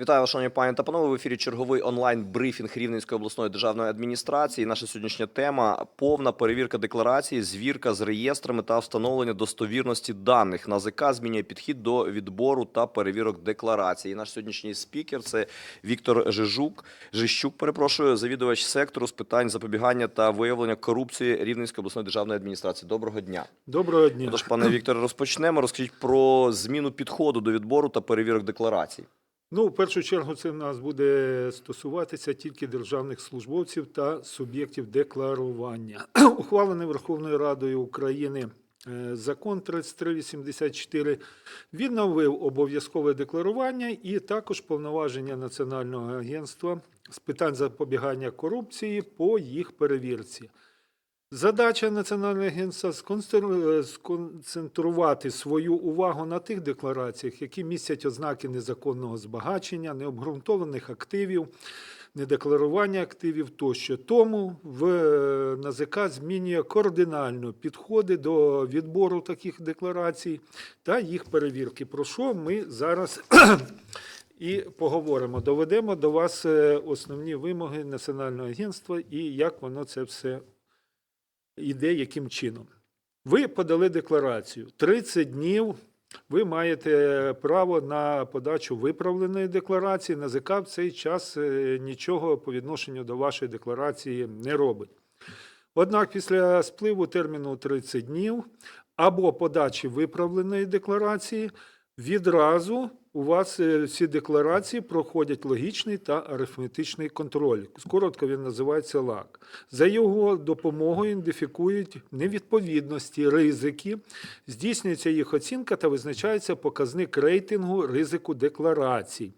Вітаю, вас, шановні пані та панове. В ефірі черговий онлайн брифінг Рівненської обласної державної адміністрації. Наша сьогоднішня тема повна перевірка декларації, звірка з реєстрами та встановлення достовірності даних. НАЗК змінює підхід до відбору та перевірок декларацій. І наш сьогоднішній спікер це Віктор Жижук, Жищук, перепрошую, завідувач сектору з питань запобігання та виявлення корупції Рівненської обласної державної адміністрації. Доброго дня. Доброго дня. Тож, пане Вікторе, розпочнемо. Розкажіть про зміну підходу до відбору та перевірок декларацій. Ну, в першу чергу, це в нас буде стосуватися тільки державних службовців та суб'єктів декларування. Ухвалений Верховною Радою України е, закон 3384 відновив обов'язкове декларування і також повноваження Національного агентства з питань запобігання корупції по їх перевірці. Задача Національного агентства е, сконцентрувати свою увагу на тих деклараціях, які містять ознаки незаконного збагачення, необґрунтованих активів, недекларування активів тощо. Тому в е, НАЗК змінює кардинально підходи до відбору таких декларацій та їх перевірки. Про що ми зараз і поговоримо. Доведемо до вас е, основні вимоги Національного агентства і як воно це все іде, яким чином. Ви подали декларацію. 30 днів ви маєте право на подачу виправленої декларації. НАЗК в цей час е, нічого по відношенню до вашої декларації не робить. Однак після спливу терміну 30 днів або подачі виправленої декларації відразу у вас е, всі декларації проходять логічний та арифметичний контроль. Коротко він називається ЛАК. За його допомогою ідентифікують невідповідності, ризики, здійснюється їх оцінка та визначається показник рейтингу ризику декларацій.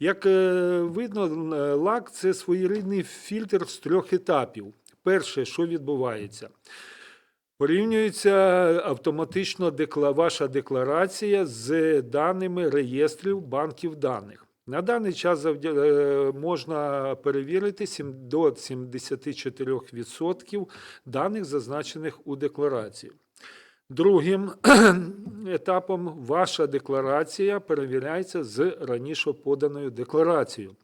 Як е, видно, е, ЛАК це своєрідний фільтр з трьох етапів. Перше, що відбувається? Порівнюється автоматично декла- ваша декларація з даними реєстрів банків даних. На даний час е, можна перевірити сім- до 74% даних, зазначених у декларації. Другим етапом ваша декларація перевіряється з раніше поданою декларацією.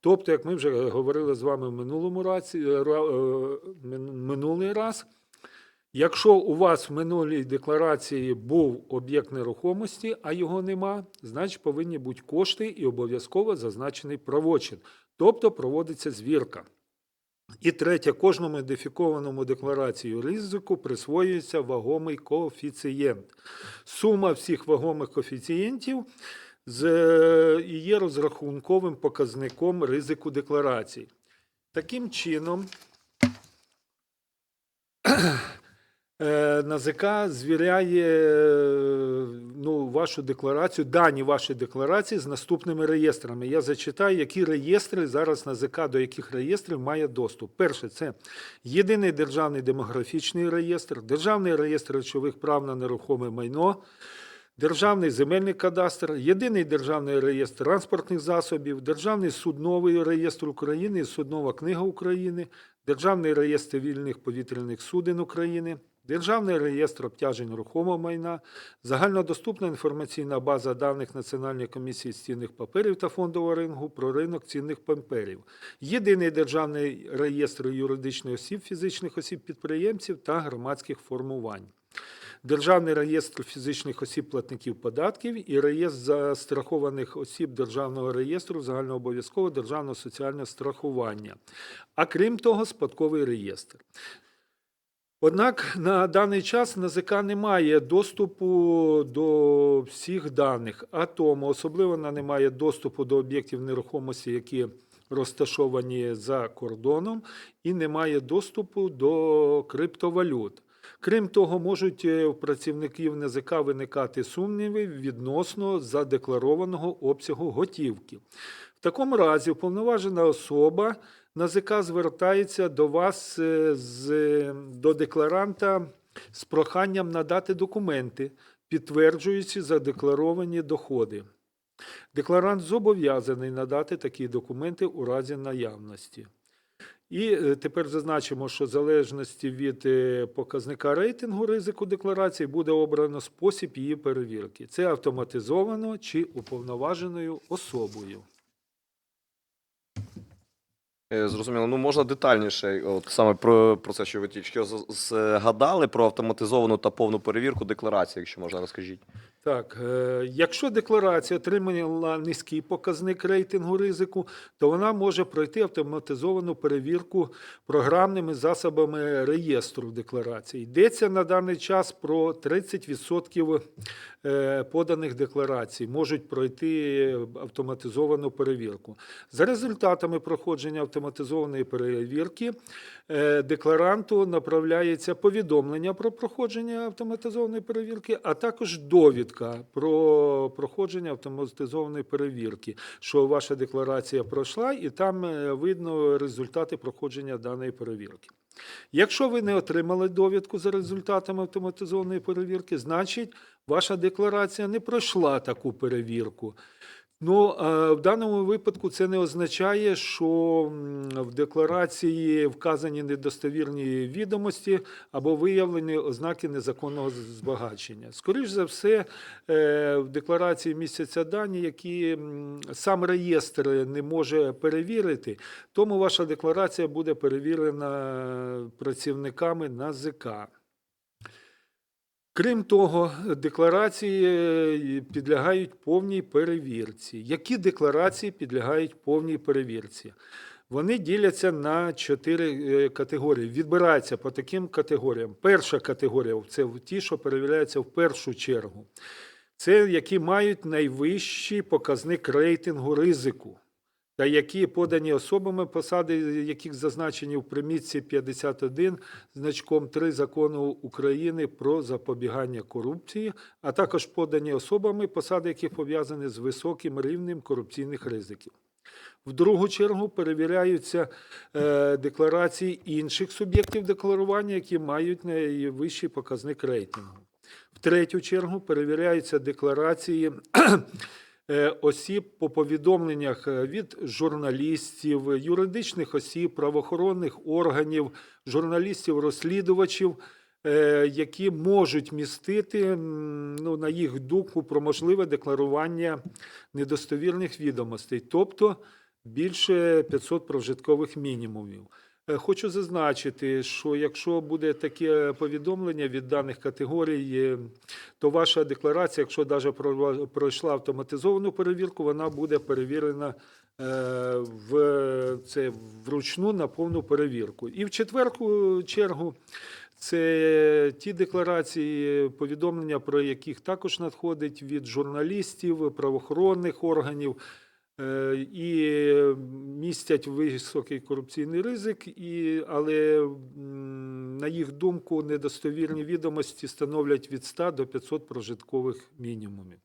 Тобто, як ми вже говорили з вами в минулому разі, е, е, мин- минулий раз, Якщо у вас в минулій декларації був об'єкт нерухомості, а його нема, значить повинні бути кошти і обов'язково зазначений правочин, тобто проводиться звірка. І третє, кожному ідентифікованому декларацію ризику присвоюється вагомий коефіцієнт. Сума всіх вагомих коефіцієнтів є розрахунковим показником ризику декларацій. Таким чином, НАЗК звіряє е, ну, вашу декларацію, дані вашої декларації з наступними реєстрами. Я зачитаю, які реєстри зараз НАЗК до яких реєстрів має доступ. Перше, це єдиний державний демографічний реєстр, державний реєстр речових прав на нерухоме майно. Державний земельний кадастр, єдиний державний реєстр транспортних засобів, Державний судновий реєстр України суднова книга України, Державний реєстр цивільних повітряних суден України, Державний реєстр обтяжень рухомого майна, загальнодоступна інформаційна база даних Національної комісії з цінних паперів та фондового ринку про ринок цінних паперів, єдиний державний реєстр юридичних осіб, фізичних осіб підприємців та громадських формувань. Державний реєстр фізичних осіб платників податків і реєстр застрахованих осіб Державного реєстру загальнообов'язкового державного соціального страхування. А крім того, спадковий реєстр. Однак на даний час НАЗК не має доступу до всіх даних, а тому особливо вона не має доступу до об'єктів нерухомості, які розташовані за кордоном, і не має доступу до криптовалют. Крім того, можуть е, у працівників НАЗК виникати сумніви відносно задекларованого обсягу готівки. В такому разі уповноважена особа НАЗК звертається до вас е, з, до декларанта з проханням надати документи, підтверджуючи задекларовані доходи. Декларант зобов'язаний надати такі документи у разі наявності. І е, тепер зазначимо, що в залежності від е, показника рейтингу ризику декларації буде обрано спосіб її перевірки. Це автоматизовано чи уповноваженою особою. Е, Зрозуміло. Ну можна детальніше, от саме про, про це, що ви тільки що згадали, про автоматизовану та повну перевірку декларації, якщо можна, розкажіть. Так, е, якщо декларація отримала низький показник рейтингу ризику, то вона може пройти автоматизовану перевірку програмними засобами реєстру декларацій. Йдеться на даний час про 30% е, поданих декларацій можуть пройти автоматизовану перевірку. За результатами проходження автоматизованої перевірки е, декларанту направляється повідомлення про проходження автоматизованої перевірки, а також довідка про проходження автоматизованої перевірки, що ваша декларація пройшла, і там е, видно результати проходження даної перевірки. Якщо ви не отримали довідку за результатами автоматизованої перевірки, значить ваша декларація не пройшла таку перевірку. Ну, е, в даному випадку це не означає, що в декларації вказані недостовірні відомості або виявлені ознаки незаконного збагачення. Скоріше за все, е, в декларації містяться дані, які сам реєстр не може перевірити, тому ваша декларація буде перевірена працівниками НАЗК. Крім того, декларації е, підлягають повній перевірці. Які декларації підлягають повній перевірці? Вони діляться на чотири е, категорії. Відбираються по таким категоріям. Перша категорія це ті, що перевіряються в першу чергу. Це які мають найвищий показник рейтингу ризику та які подані особами, посади яких зазначені в примітці 51 значком 3 закону України про запобігання корупції, а також подані особами, посади яких пов'язані з високим рівнем корупційних ризиків. В другу чергу перевіряються е, декларації інших суб'єктів декларування, які мають найвищий показник рейтингу. В третю чергу перевіряються декларації осіб по повідомленнях е, від журналістів, юридичних осіб, правоохоронних органів, журналістів-розслідувачів, е, які можуть містити, ну, на їх думку, про можливе декларування недостовірних відомостей, тобто більше 500 прожиткових мінімумів. Е, Хочу зазначити, що якщо буде таке повідомлення від даних категорій, е, то ваша декларація, якщо навіть пройшла автоматизовану перевірку, вона буде перевірена е, в це вручну на повну перевірку. І в четверту чергу це ті декларації, повідомлення, про яких також надходить від журналістів, правоохоронних органів. Е, І містять високий корупційний ризик, і, але на їх думку недостовірні відомості становлять від 100 до 500 прожиткових мінімумів.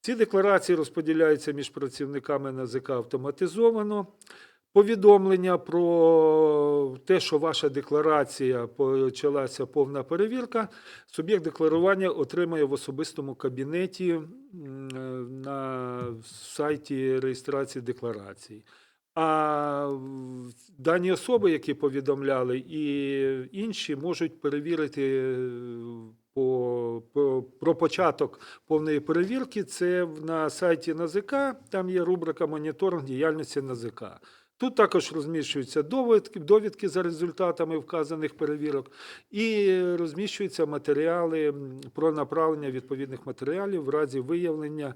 Ці декларації розподіляються між працівниками НАЗК автоматизовано. Повідомлення про те, що ваша декларація почалася повна перевірка, суб'єкт декларування отримає в особистому кабінеті на сайті реєстрації декларацій. А дані особи, які повідомляли, і інші можуть перевірити е, по, по, про початок повної перевірки. Це на сайті НАЗК, там є рубрика Моніторинг діяльності НАЗК. Тут також розміщуються довідки, довідки за результатами вказаних перевірок, і розміщуються матеріали про направлення відповідних матеріалів в разі виявлення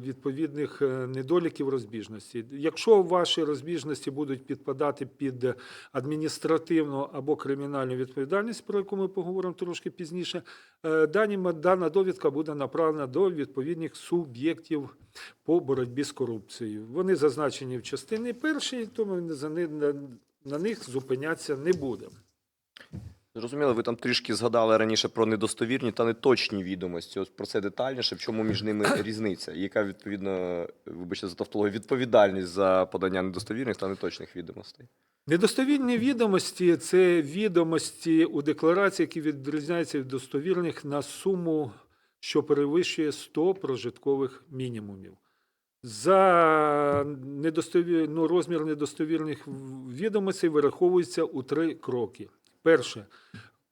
відповідних е, недоліків розбіжності. Якщо ваші розбіжності будуть підпадати під адміністративну або кримінальну відповідальність, про яку ми поговоримо трошки пізніше, е, дані, дана довідка буде направлена до відповідних суб'єктів по боротьбі з корупцією. Вони зазначені в частині першій, тому на них зупинятися не будемо. Зрозуміло, ви там трішки згадали раніше про недостовірні та неточні відомості. Ось про це детальніше, в чому між ними різниця? І Яка відповідно, вибачте за тавтологію, відповідальність за подання недостовірних та неточних відомостей? Недостовірні відомості це відомості у декларації, які відрізняються від достовірних на суму, що перевищує 100 прожиткових мінімумів. За недостовір... ну, розмір недостовірних відомостей вираховується у три кроки. Перше,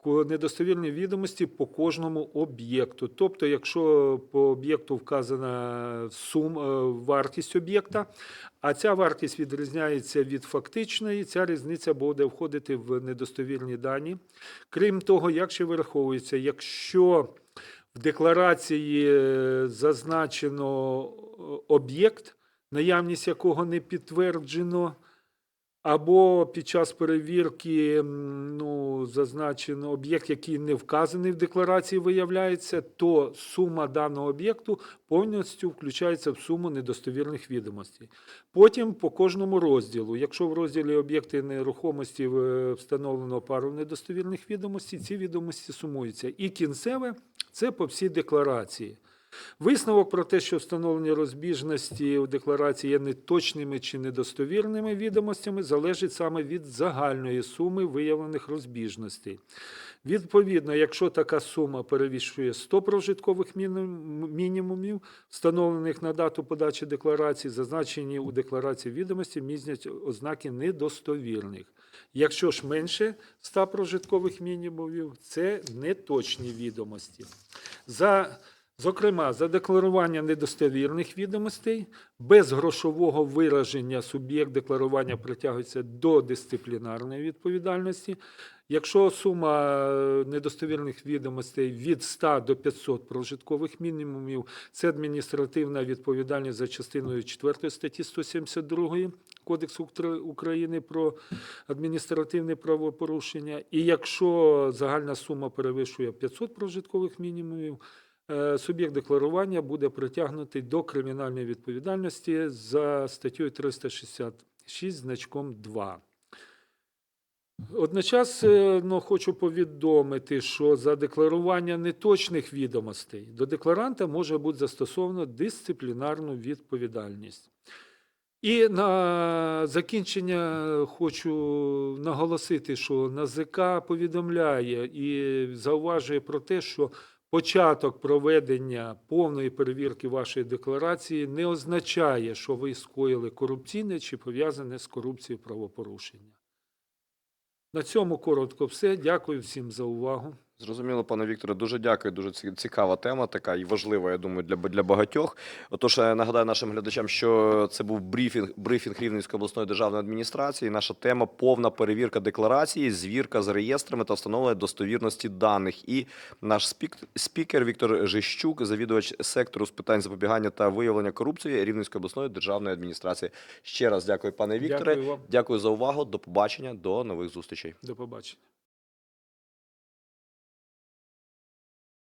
недостовірні відомості по кожному об'єкту. Тобто, якщо по об'єкту вказана сум, е, вартість об'єкта, а ця вартість відрізняється від фактичної, ця різниця буде входити в недостовірні дані. Крім того, як ще вираховується, якщо в декларації е, зазначено е, об'єкт, наявність якого не підтверджено, або під час перевірки ну, зазначено об'єкт, який не вказаний в декларації, виявляється, то сума даного об'єкту повністю включається в суму недостовірних відомостей. Потім по кожному розділу, якщо в розділі об'єкти нерухомості встановлено пару недостовірних відомостей, ці відомості сумуються. І кінцеве це по всій декларації. Висновок про те, що встановлені розбіжності у декларації є неточними чи недостовірними відомостями, залежить саме від загальної суми виявлених розбіжностей. Відповідно, якщо така сума перевищує 100 прожиткових мінімумів, встановлених на дату подачі декларації, зазначені у декларації відомості містять ознаки недостовірних. Якщо ж менше 100 прожиткових мінімумів, це неточні відомості. За Зокрема, за декларування недостовірних відомостей без грошового вираження суб'єкт декларування притягується до дисциплінарної відповідальності. Якщо сума е, недостовірних відомостей від 100 до 500 прожиткових мінімумів, це адміністративна відповідальність за частиною 4 статті 172 Кодексу України про адміністративне правопорушення. І якщо загальна сума перевищує 500 прожиткових мінімумів, суб'єкт декларування буде притягнутий до кримінальної відповідальності за статтею 366 значком 2. Одночасно хочу повідомити, що за декларування неточних відомостей до декларанта може бути застосовано дисциплінарну відповідальність. І на закінчення хочу наголосити, що НАЗК повідомляє і зауважує про те, що початок проведення повної перевірки вашої декларації не означає, що ви скоїли корупційне чи пов'язане з корупцією правопорушення. На цьому коротко все. Дякую всім за увагу. Зрозуміло, пане Вікторе, дуже дякую. Дуже цікава тема, така і важлива, я думаю, для, для багатьох. Отож, е, нагадаю нашим глядачам, що це був брифінг, брифінг Рівненської обласної державної адміністрації. Наша тема повна перевірка декларації, звірка з реєстрами та встановлення достовірності даних. І наш спік, спікер Віктор Жищук, завідувач сектору з питань запобігання та виявлення корупції Рівненської обласної державної адміністрації. Ще раз дякую, пане Вікторе. Дякую вам. Дякую за увагу. До побачення, до нових зустрічей. До побачення.